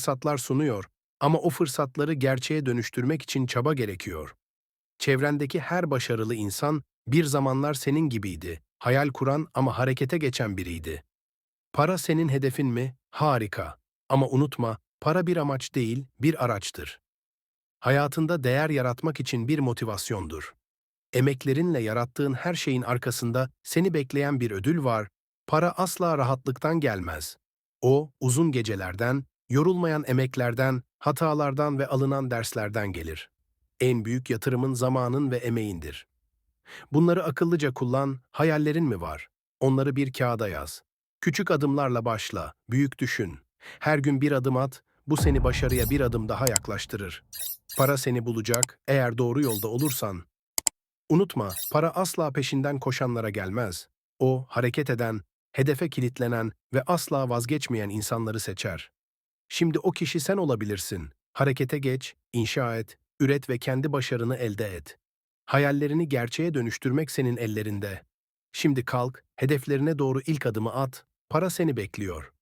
fırsatlar sunuyor ama o fırsatları gerçeğe dönüştürmek için çaba gerekiyor. Çevrendeki her başarılı insan bir zamanlar senin gibiydi. Hayal kuran ama harekete geçen biriydi. Para senin hedefin mi? Harika. Ama unutma, para bir amaç değil, bir araçtır. Hayatında değer yaratmak için bir motivasyondur. Emeklerinle yarattığın her şeyin arkasında seni bekleyen bir ödül var. Para asla rahatlıktan gelmez. O, uzun gecelerden, yorulmayan emeklerden, hatalardan ve alınan derslerden gelir. En büyük yatırımın zamanın ve emeğindir. Bunları akıllıca kullan, hayallerin mi var? Onları bir kağıda yaz. Küçük adımlarla başla, büyük düşün. Her gün bir adım at, bu seni başarıya bir adım daha yaklaştırır. Para seni bulacak, eğer doğru yolda olursan. Unutma, para asla peşinden koşanlara gelmez. O, hareket eden, hedefe kilitlenen ve asla vazgeçmeyen insanları seçer. Şimdi o kişi sen olabilirsin. Harekete geç, inşa et, üret ve kendi başarını elde et. Hayallerini gerçeğe dönüştürmek senin ellerinde. Şimdi kalk, hedeflerine doğru ilk adımı at, para seni bekliyor.